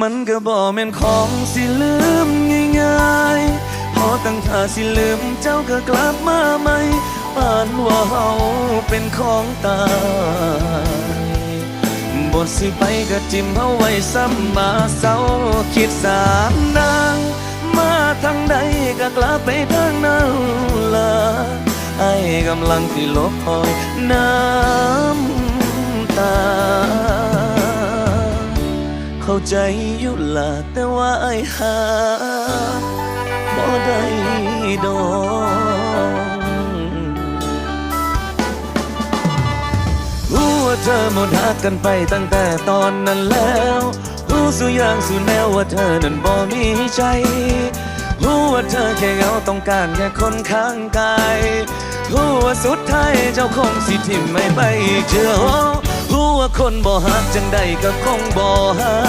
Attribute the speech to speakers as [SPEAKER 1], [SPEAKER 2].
[SPEAKER 1] มันก็บ่แม่นของสิลืมง่ายๆพอตั้งท่าสิลืมเจ้าก็กลับมาใหม่ปานว่าเฮาเป็นของตายบทสิไปก็จิ้มเฮาไว้ซ้ำมาเศร้าคิดสามนางมาทางใดก็กลับไปทางนั้นละไอ้กำลังที่ลบคอยน้ำต ใจอยู่ละแต่ว่าไอ้หาบ่ได้ดอกรู้ว่าเธอหมดหักกันไปตั้งแต่ตอนนั้นแล้ว รู้สุอย่างสุแนวว่าเธอนั้นบ่มีใจ รู้ว่าเธอแค่เหงาต้องการแค่คนข้างกายรู้ว่าสุดท้ายเจ้าคงสิทิมไม่ไปเชื่อรู้ว่าคนบ่หักจังใดก็คงบ่หัก